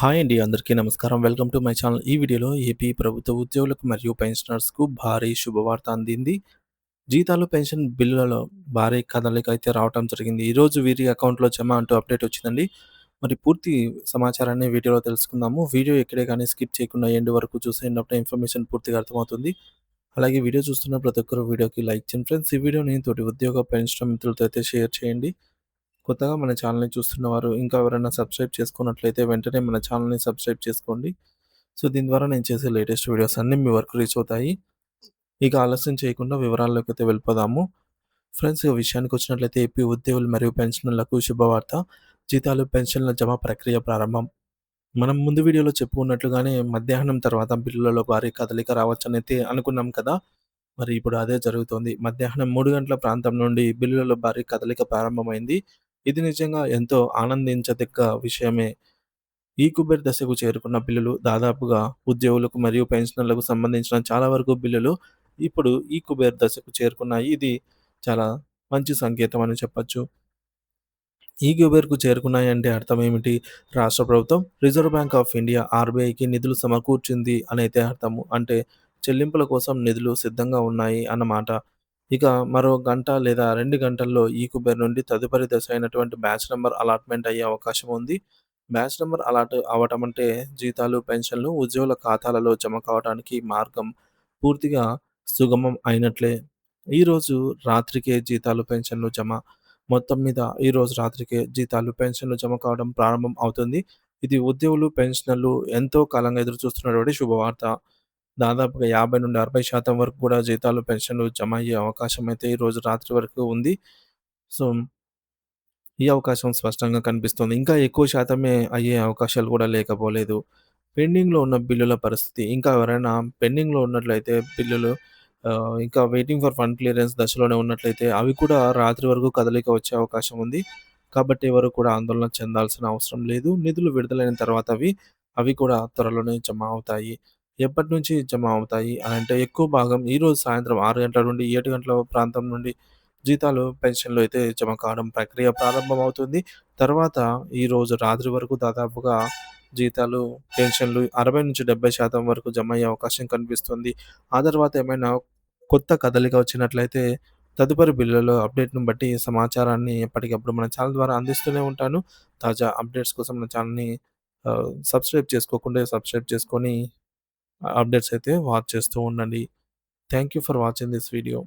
Hi అండి అందరికీ నమస్కారం. Welcome to my channel. ఈ వీడియోలో ఏపీ ప్రభుత్వ ఉద్యోగులకు మరియు పెన్షనర్స్కు భారీ శుభవార్త అందింది. జీతాలు పెన్షన్ బిల్లులలో భారీ కదలిక అయితే రావటం జరిగింది. ఈరోజు వీరి అకౌంట్లో జమ అంటూ అప్డేట్ వచ్చిందండి. మరి పూర్తి సమాచారాన్ని వీడియోలో తెలుసుకుందాము. వీడియో ఎక్కడే కానీ స్కిప్ చేయకుండా ఎండ్ వరకు చూసేటప్పుడు ఇన్ఫర్మేషన్ పూర్తిగా అర్థమవుతుంది. అలాగే వీడియో చూస్తున్న ప్రతి ఒక్కరు వీడియోకి లైక్ చేయండి. ఫ్రెండ్స్ ఈ వీడియోని తోటి ఉద్యోగ పెన్షన్ మిత్రులతో అయితే షేర్ చేయండి. కొత్తగా మన ఛానల్‌ని చూస్తున్నవారు ఇంకా ఎవరైనా సబ్స్క్రైబ్ చేసుకున్నట్లయితే వెంటనే మన ఛానల్‌ని సబ్స్క్రైబ్ చేసుకోండి. సో, దీని ద్వారా నేను చేసే లేటెస్ట్ వీడియోస్ అన్నీ మీ వరకు రీచ్ అవుతాయి. ఇక ఆలస్యం చేయకుండా వివరాల్లోకైతే వెళ్ళిపోదాము. ఫ్రెండ్స్ విషయానికి వచ్చినట్లయితే ఏపీ ఉద్యోగులు మరియు పెన్షనర్లకు శుభవార్త. జీతాలు, పెన్షన్ల జమ ప్రక్రియ ప్రారంభం. మనం ముందు వీడియోలో చెప్పుకున్నట్లుగానే మధ్యాహ్నం తర్వాత బిల్లులలో భారీ కదలిక రావచ్చనైతే అనుకున్నాం కదా! మరి ఇప్పుడు అదే జరుగుతోంది. మధ్యాహ్నం మూడు గంటల ప్రాంతం నుండి బిల్లులలో భారీ కదలిక ప్రారంభమైంది. ఇది నిజంగా ఎంతో ఆనందించదగ్గ విషయమే. ఈ కుబేర్ దశకు చేరుకున్న బిల్లులు దాదాపుగా ఉద్యోగులకు మరియు పెన్షనర్లకు సంబంధించిన చాలా వరకు బిల్లులు ఇప్పుడు ఈ కుబేర్ దశకు చేరుకున్నాయి. ఇది చాలా మంచి సంకేతం అని చెప్పొచ్చు. ఈ కుబేర్‌కు చేరుకున్నాయంటే అర్థం ఏమిటి? రాష్ట్ర ప్రభుత్వం రిజర్వ్ బ్యాంక్ ఆఫ్ ఇండియా ఆర్‌బీఐకి నిధులు సమకూర్చింది అనైతే అర్థము. అంటే చెల్లింపుల కోసం నిధులు సిద్ధంగా ఉన్నాయి అన్నమాట. ఇక మరో గంట లేదా రెండు గంటల్లో ఈ కుబేర్ నుండి తదుపరి దశ అయినటువంటి బ్యాచ్ నెంబర్ అలాట్‌మెంట్ అయ్యే అవకాశం ఉంది. బ్యాచ్ నెంబర్ అలాట్ అవ్వటం అంటే జీతాలు, పెన్షన్లు ఉద్యోగుల ఖాతాలలో జమ కావడానికి మార్గం పూర్తిగా సుగమం అయినట్లే. ఈరోజు రాత్రికే జీతాలు, పెన్షన్లు జమ. మొత్తం మీద ఈరోజు రాత్రికే జీతాలు, పెన్షన్లు జమ కావడం ప్రారంభం అవుతుంది. ఇది ఉద్యోగులు, పెన్షనర్లు ఎంతో కాలంగా ఎదురు చూస్తున్నటువంటి శుభవార్త. దాదాపుగా 50-60% వరకు కూడా జీతాలు, పెన్షన్లు జమ అయ్యే అవకాశం అయితే ఈరోజు రాత్రి వరకు ఉంది. సో ఈ అవకాశం స్పష్టంగా కనిపిస్తుంది. ఇంకా ఎక్కువ శాతమే అయ్యే అవకాశాలు కూడా లేకపోలేదు. పెండింగ్‌లో ఉన్న బిల్లుల పరిస్థితి ఇంకా ఎవరైనా పెండింగ్‌లో ఉన్నట్లయితే బిల్లులు ఇంకా వెయిటింగ్ ఫర్ ఫండ్ క్లియరెన్స్ దశలోనే ఉన్నట్లయితే అవి కూడా రాత్రి వరకు కదలిక వచ్చే అవకాశం ఉంది. కాబట్టి ఎవరు కూడా ఆందోళన చెందాల్సిన అవసరం లేదు. నిధులు విడుదలైన తర్వాత అవి, అవి కూడా త్వరలోనే జమ అవుతాయి. ఎప్పటి నుంచి జమ అవుతాయి అంటే ఎక్కువ భాగం ఈరోజు సాయంత్రం ఆరు గంటల నుండి ఏడు గంటల ప్రాంతం నుండి జీతాలు, పెన్షన్లు అయితే జమ కావడం ప్రక్రియ ప్రారంభమవుతుంది. తర్వాత ఈరోజు రాత్రి వరకు దాదాపుగా జీతాలు, పెన్షన్లు 60-70% వరకు జమ అయ్యే అవకాశం కనిపిస్తుంది. ఆ తర్వాత ఏమైనా కొత్త కదలిక వచ్చినట్లయితే తదుపరి బిల్లులలో అప్డేట్‌ని బట్టి సమాచారాన్ని ఎప్పటికప్పుడు మన ఛానల్ ద్వారా అందిస్తూనే ఉంటాను. తాజా అప్డేట్స్ కోసం మన ఛానల్‌ని సబ్స్క్రైబ్ చేసుకోకుండా సబ్స్క్రైబ్ చేసుకొని అప్డేట్స్ అయితే వాచ్ చేస్తూ ఉండండి. Thank you for watching this video.